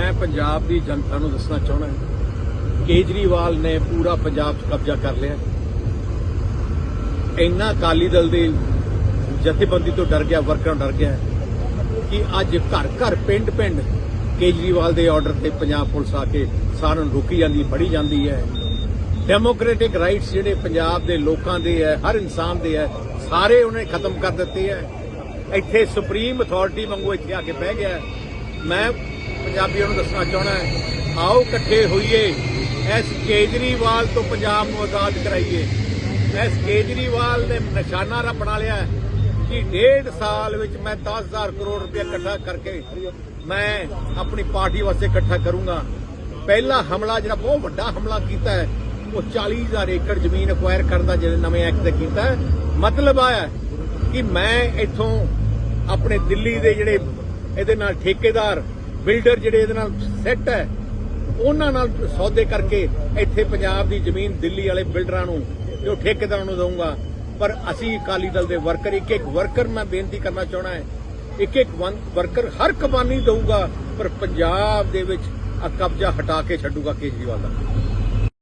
ਮੈਂ ਪੰਜਾਬ ਦੀ ਜਨਤਾ ਨੂੰ ਦੱਸਣਾ ਚਾਹੁੰਦਾ ਕੇਜਰੀਵਾਲ ਨੇ ਪੂਰਾ ਪੰਜਾਬ 'ਚ ਕਬਜ਼ਾ ਕਰ ਲਿਆ। ਇੰਨਾ ਅਕਾਲੀ ਦਲ ਦੇ ਜਥੇਬੰਦੀ ਤੋਂ ਡਰ ਗਿਆ, ਵਰਕਰਾਂ ਡਰ ਗਿਆ ਕਿ ਅੱਜ ਘਰ ਘਰ, ਪਿੰਡ ਪਿੰਡ ਕੇਜਰੀਵਾਲ ਦੇ ਆਰਡਰ ਤੇ ਪੰਜਾਬ ਪੁਲਿਸ ਆ ਕੇ ਸਾਰਿਆਂ ਨੂੰ ਰੋਕੀ ਜਾਂਦੀ, ਫੜੀ ਜਾਂਦੀ ਹੈ। ਡੈਮੋਕ੍ਰੈਟਿਕ ਰਾਈਟਸ ਜਿਹੜੇ ਪੰਜਾਬ ਦੇ ਲੋਕਾਂ ਦੇ ਹੈ, ਹਰ ਇਨਸਾਨ ਦੇ ਹੈ, ਸਾਰੇ ਉਹਨੇ ਖਤਮ ਕਰ ਦਿੱਤੇ ਹੈ। ਇੱਥੇ ਸੁਪਰੀਮ ਅਥਾਰਟੀ ਵਾਂਗੂ ਇੱਥੇ ਆ ਕੇ ਬਹਿ ਗਿਆ ਮੈਂ ਪੰਜਾਬੀਆਂ ਨੂੰ ਦੱਸਣਾ ਚਾਹਣਾ ਹੈ, ਆਓ ਇਕੱਠੇ ਹੋਈਏ, ਇਸ ਕੇਜਰੀਵਾਲ ਤੋਂ ਪੰਜਾਬ ਨੂੰ ਆਜ਼ਾਦ ਕਰਾਈਏ। ਇਸ ਕੇਜਰੀਵਾਲ ਨੇ ਨਿਸ਼ਾਨਾ ਰ ਬਣਾ ਲਿਆ ਕਿ ਡੇਢ ਸਾਲ ਵਿੱਚ ਮੈਂ 10000 ਕਰੋੜ ਰੁਪਏ ਇਕੱਠਾ ਕਰਕੇ ਮੈਂ ਆਪਣੀ ਪਾਰਟੀ ਵਾਸਤੇ ਇਕੱਠਾ ਕਰੂੰਗਾ। ਪਹਿਲਾ ਹਮਲਾ ਜਿਹੜਾ ਬਹੁਤ ਵੱਡਾ ਹਮਲਾ ਕੀਤਾ ਹੈ, ਉਹ 40000 ਏਕੜ ਜ਼ਮੀਨ ਅਕਵਾਇਰ ਕਰਨ ਦਾ ਜਿਹੜੇ ਨਵੇਂ ਐਕਟ ਤੇ ਕੀਤਾ ਮਤਲਬ ਆਇਆ ਕਿ ਮੈਂ ਇੱਥੋਂ ਆਪਣੇ ਦਿੱਲੀ ਦੇ ਜਿਹੜੇ ਇਹਦੇ ਨਾਲ ਠੇਕੇਦਾਰ ਬਿਲਡਰ ਜਿਹੜੇ ਇਹਦੇ ਨਾਲ ਸੈੱਟ ਹੈ, ਉਹਨਾਂ ਨਾਲ ਸੌਦੇ ਕਰਕੇ ਇੱਥੇ ਪੰਜਾਬ ਦੀ ਜ਼ਮੀਨ ਦਿੱਲੀ ਵਾਲੇ ਬਿਲਡਰਾਂ ਨੂੰ, ਜੋ ਠੇਕੇਦਾਰਾਂ ਨੂੰ ਦਊਂਗਾ। ਪਰ ਅਸੀਂ ਅਕਾਲੀ ਦਲ ਦੇ ਵਰਕਰ, ਇੱਕ ਇੱਕ ਵਰਕਰ ਮੈਂ ਬੇਨਤੀ ਕਰਨਾ ਚਾਹਣਾ ਹੈ, ਇੱਕ ਇੱਕ ਵਰਕਰ ਹਰ ਕਬਾਨੀ ਦਊਗਾ, ਪਰ ਪੰਜਾਬ ਦੇ ਵਿੱਚ ਕਬਜ਼ਾ ਹਟਾ ਕੇ ਛੱਡੂਗਾ ਕੇਜਰੀਵਾਲ ਦਾ।